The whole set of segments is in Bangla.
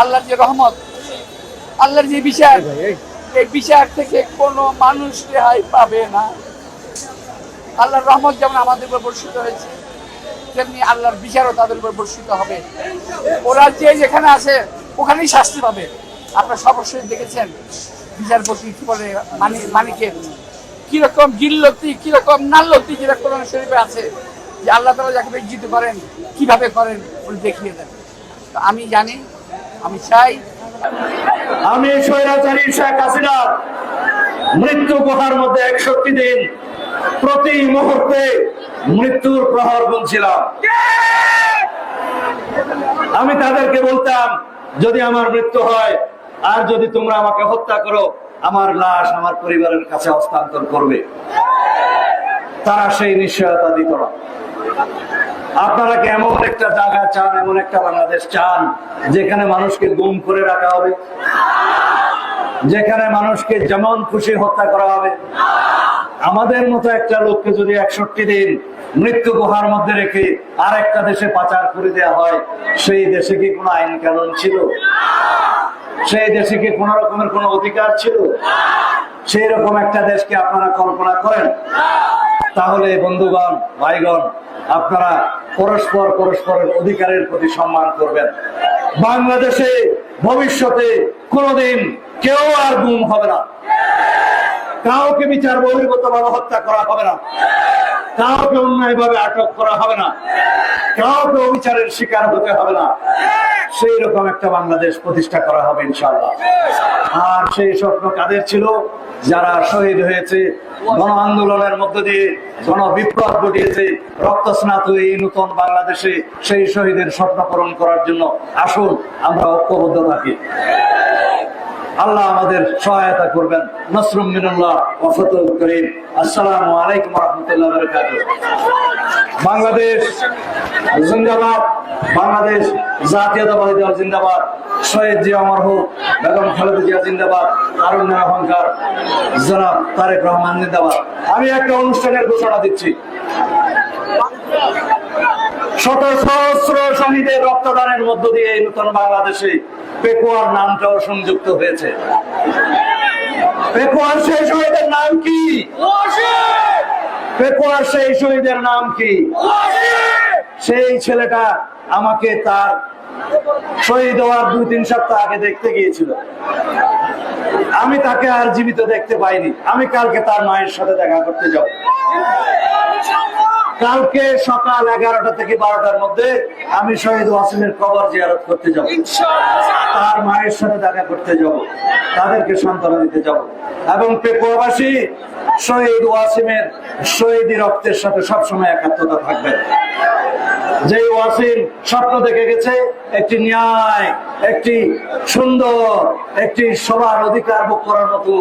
আল্লাহর যে রহমত আল্লাহর যে বিচার এই বিচার থেকে কোনো মানুষ রেহাই পাবে না। আল্লাহর রহমত যেমন আমাদের উপর বর্ষিত হয়েছে তেমনি আল্লাহর বিচারও তাদের উপর বর্ষিত হবে। ওরা যে যেখানে আছে ওখানেই শাস্তি পাবে। আপনারা সবসময় দেখেছেন বিচারপতি কি বলে মানি মানিকের কীরকম জিল্লতি কীরকম নাল্লতি যেটা কোরআন শরীফে আছে যে আল্লাহ তালা যাকে বিজ্জিত করেন কীভাবে করেন উনি দেখিয়ে দেন। তো আমি জানি আমি চাই আমি স্বৈরাচারী শেখ হাসিনার মৃত্যু গুহার মধ্যে একষট্টি দিন প্রতি মুহূর্তে মৃত্যুর প্রহর গুনছিলাম। আমি তাদেরকে বলতাম, যদি আমার মৃত্যু হয়, আর যদি তোমরা আমাকে হত্যা করো, আমার লাশ আমার পরিবারের কাছে হস্তান্তর করবে। তারা সেই নিশ্চয়তা দিত না। আপনারা কি এমন একটা জায়গা চান, এমন একটা বাংলাদেশ চান যেখানে মানুষকে গুম করে রাখা হবে? যেখানে মানুষকে যেমন খুশি হত্যা করা হবে? আমাদের মতো একটা লোককে যদি একষট্টি দিন মৃত্যু গুহার মধ্যে রেখে আর একটা দেশে পাচার করে দেওয়া হয়, সেই দেশে কি কোনো আইন কানুন ছিল? সেই দেশে কি কোন রকমের কোনো অধিকার ছিল? সেই রকম একটা দেশকে আপনারা কল্পনা করেন? তাহলে বন্ধুগণ, ভাইগণ, আপনারা পরস্পর পরস্পরের অধিকারের প্রতি সম্মান করবেন। বাংলাদেশে ভবিষ্যতে কোনোদিন কেউ আর গুম হবে না। কাউকে বিচার বহির্গত ভাবে হত্যা করা হবে না। কাউকে অন্যায় ভাবে আটক করা হবে না। কাউকে অবিচারের শিকার হতে হবে না। সেই রকম একটা বাংলাদেশ প্রতিষ্ঠা করা হবে ইনশাআল্লাহ। আর সেই স্বপ্ন কাদের ছিল? যারা শহীদ হয়েছে, গণ আন্দোলনের মধ্য দিয়ে গণ বিপ্লব ঘটিয়েছে, রক্তস্নাত এই নতুন বাংলাদেশে সেই শহীদের স্বপ্ন পূরণ করার জন্য আসুন, আমরা ঐক্যবদ্ধ থাকি। আল্লাহ আমাদের সহায়তা করবেন। নসরুম করিম। আসসালামু আলাইকুম রহমতুল্লাহ বারকাতুহ। বাংলাদেশ জিন্দাবাদ, বাংলাদেশ জাতীয়তাবাদী দল জিন্দাবাদ, শহীদ জিয়া অমর হোক, বেগম খালেদা জিয়া জিন্দাবাদ কারুণ্যের অহংকার, জনাব তারেক রহমান জিন্দাবাদ। আমি একটা অনুষ্ঠানের ঘোষণা দিচ্ছি। শত সহস্র শহীদের রক্তদানের মধ্য দিয়ে এই নতুন বাংলাদেশে পেকুয়ার নামটাও সংযুক্ত হয়েছে। পেকুয়ার সেই শহীদের নাম কি? পেকুয়ার সেই শহীদের নাম কি? সেই ছেলেটা আমাকে তার শহীদ হওয়ার দুই, তিন সপ্তাহ আগে দেখতে গিয়েছিল। আমি তাকে আর জীবিত দেখতে পাইনি। আমি কালকে তার মায়ের সাথে দেখা করতে যাব। কালকে সকাল এগারোটা থেকে বারোটার মধ্যে আমি শহীদ ওয়াসিমের কবর জিয়ারত করতে যাব। তার মায়ের সাথে দেখা করতে যাব। তাদেরকে সান্ত্বনা দিতে যাব। এবং পেকুয়াবাসী শহীদ ওয়াসিমের শহীদি রক্তের সাথে সবসময় একাত্মতা থাকবেন যে ওয়াসিম স্বপ্ন দেখে গেছে একটি ন্যায় একটি সুন্দর একটি সবার অধিকার ভোগ করার মতো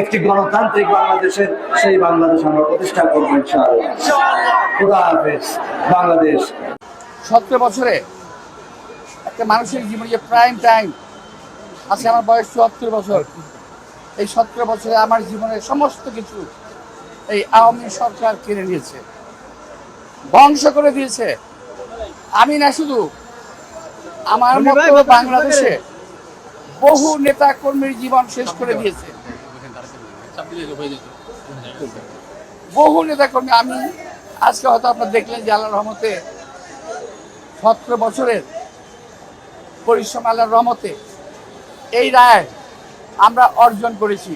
একটি গণতান্ত্রিক বাংলাদেশের সেই বাংলাদেশ আমরা প্রতিষ্ঠা করব ইনশাআল্লাহ। খুদা হাফেজ বাংলাদেশ। সতেরো বছরে একটা মানুষের জীবনে যে প্রাইম টাইম আজকে আমার বয়স চুয়াত্তর বছর। এই সতেরো বছরে আমার জীবনের সমস্ত কিছু এই আওয়ামী সরকার কেড়ে নিয়েছে ধ্বংস করে দিয়েছে। আমি না শুধু আমার মতো বাংলাদেশে বহু নেতা কর্মীর জীবন শেষ করে দিয়েছে। বহু নেতা কর্মী আমি আজকে হয়তো আপনারা দেখলেন যে আল্লাহর রহমতে সতেরো বছরের পরিশ্রম আল্লাহর রহমতে এই রায় আমরা অর্জন করেছি।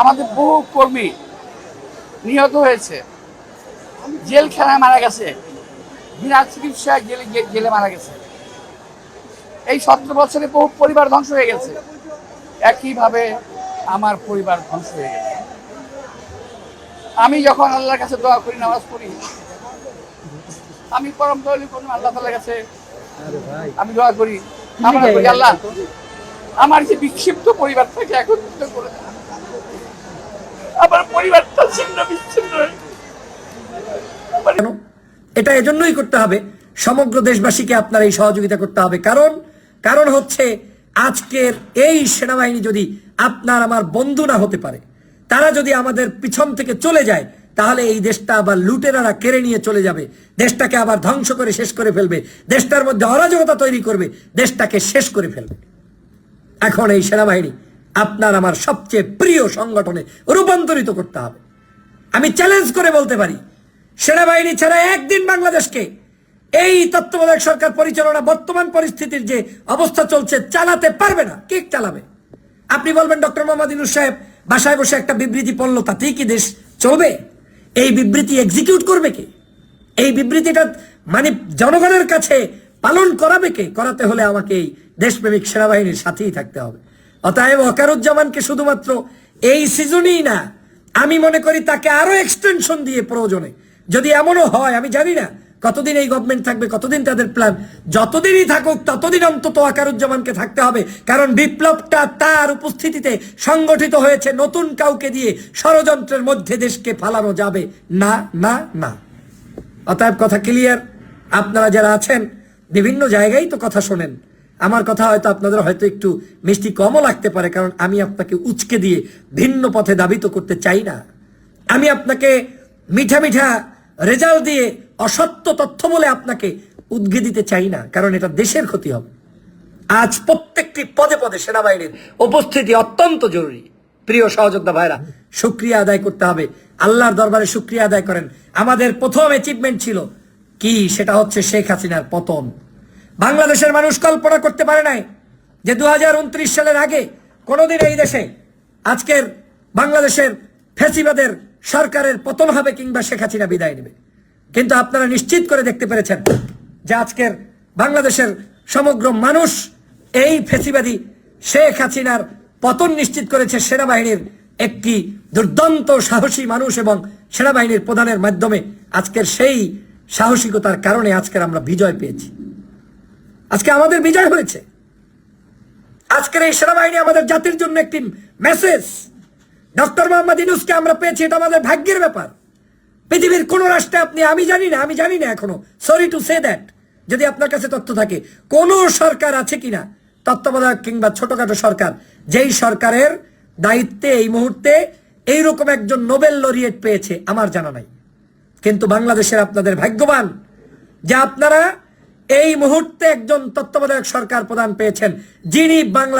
আমাদের বহু কর্মী নিহত হয়েছে। জেলখানায় মারা গেছে। বিনা চিকিৎসায় জেলে জেলে মারা গেছে। এই সতেরো বছরে বহু পরিবার ধ্বংস হয়ে গেছে। একইভাবে আমার পরিবার ধ্বংস হয়ে গেছে। আমি যখন আল্লাহর কাছে দোয়া করি নামাজ পড়ি আমি পরম দয়ালু কোন আল্লাহ তাআলার কাছে আমি দোয়া করি আমার করি আল্লাহ আমার যে বিক্ষিপ্ত পরিবার থেকে একত্রিত করে আমার পরিবারটা ছিন্ন বিচ্ছিন্ন এটা এজন্যই করতে হবে সমগ্র দেশবাসীকে আপনার এই সহযোগিতা করতে হবে। কারণ কারণ হচ্ছে আজকের এই সেনাবাহিনী যদি আপনার আমার বন্ধু না হতে পারে। তারা যদি আমাদের পিছন থেকে চলে যায়, তাহলে এই দেশটা আবার লুটেরারা কেড়ে নিয়ে চলে যাবে। দেশটাকে আবার ধ্বংস করে শেষ করে ফেলবে। দেশটার মধ্যে অরাজকতা তৈরি করবে। দেশটাকে শেষ করে ফেলবে। এখন এই সেনাবাহিনী আপনার আমার সবচেয়ে প্রিয় সংগঠনে রূপান্তরিত করতে হবে। আমি চ্যালেঞ্জ করে বলতে পারি, সেনাবাহিনী ছাড়া একদিন বাংলাদেশকে এই তত্ত্বাবধায়ক সরকার পরিচালনা বর্তমান পরিস্থিতির যে অবস্থা চলছে, চালাতে পারবে না। কে চালাবে? আপনি বলবেন, ডক্টর মোহাম্মদ ইনুস সাহেব, বাসায় বসে একটা বিবৃতি পড়ল তাতেই কি দেশ চলবে? এই বিবৃতি এক্সিকিউট করবে কে? এই বিবৃতিটা মানে জনগণের কাছে পালন করাবে কে? করাতে হলে আমাকে এই দেশপ্রেমিক সেনাবাহিনীর সাথেই থাকতে হবে। অতএব ওয়াকারুজ্জামানকে শুধুমাত্র এই সিজনেই না, আমি মনে করি তাকে আরও এক্সটেনশন দিয়ে প্রয়োজনে। যদি এমনও হয়, আমি জানি না কতদিন এই গভর্নমেন্ট থাকবে, কতদিন তাদের প্ল্যান যতদিনই থাকুক, ততদিন অন্তত আকারুজ্জামানকে থাকতে হবে। কারণ বিপ্লবটা তার উপস্থিতিতে সংগঠিত হয়েছে নতুন কাউকে দিয়ে ষড়যন্ত্রের মধ্যে দেশকে ফালানো যাবে। না না না। অতএব কথা ক্লিয়ার আপনারা যারা আছেন, বিভিন্ন জায়গায় তো কথা শোনেন। আমার কথা হয়তো আপনাদের হয়তো একটু মিষ্টি কমও লাগতে পারে, কারণ আমি আপনাকে উচকে দিয়ে ভিন্ন পথে দাবিত করতে চাই না। আমি আপনাকে মিঠা মিঠা রেজাল্ট দিয়ে অসত্য তথ্য বলে আপনাকে উদ্গে দিতে চাই না, কারণ এটা দেশের ক্ষতি হবে। আজ প্রত্যেকটি পদে পদে সেনাবাহিনীর উপস্থিতি অত্যন্ত জরুরি। প্রিয় সহযোদ্ধা ভাইরা, শুক্রিয়া আদায় করতে হবে। আল্লাহর দরবারে শুক্রিয়া আদায় করেন। আমাদের প্রথম অ্যাচিভমেন্ট ছিল কি, সেটা হচ্ছে শেখ হাসিনার পতন। বাংলাদেশের মানুষ কল্পনা করতে পারে নাই যে দু হাজার উনত্রিশ সালের আগে কোনোদিন এই দেশে আজকের বাংলাদেশের ফেসিবাদের সরকারের পতন হবে কিংবা শেখ হাসিনা বিদায় নেবে। কিন্তু আপনারা নিশ্চিত করে দেখতে পেরেছেন যে আজকের বাংলাদেশের সমগ্র মানুষ এই ফেসিবাদী শেখ হাসিনার পতন নিশ্চিত করেছে সেনাবাহিনীর একটি দুর্দান্ত সাহসী মানুষ এবং সেনাবাহিনীর প্রধানের মাধ্যমে। আজকের সেই সাহসিকতার কারণে আজকের আমরা বিজয় পেয়েছি। আজকে আমাদের বিজয় হয়েছে। আজকের এই সেনাবাহিনী আমাদের জাতির জন্য একটি মেসেজ ডক্টর মোহাম্মদ ইনুসকে আমরা পেয়েছি, এটা আমাদের ভাগ্যের ব্যাপার। পৃথিবীর কোন রাষ্ট্রে আপনি, আমি জানি না, আমি জানি না এখনও। সরি টু সে দ্যাট যদি আপনার কাছে তথ্য থাকে, কোন সরকার আছে কিনা? তত্ত্বাবধায়ক কিংবা ছোটখাটো সরকার, যেই সরকারের দায়িত্বে এই মুহূর্তে এইরকম একজন নোবেল লরিয়েট পেয়েছে, আমার জানা নাই। কিন্তু বাংলাদেশের আপনাদের ভাগ্যবান যে আপনারা এই মুহূর্তে একজন তত্ত্বাবধায়ক সরকার প্রদান পেয়েছেন, যিনি বাংলা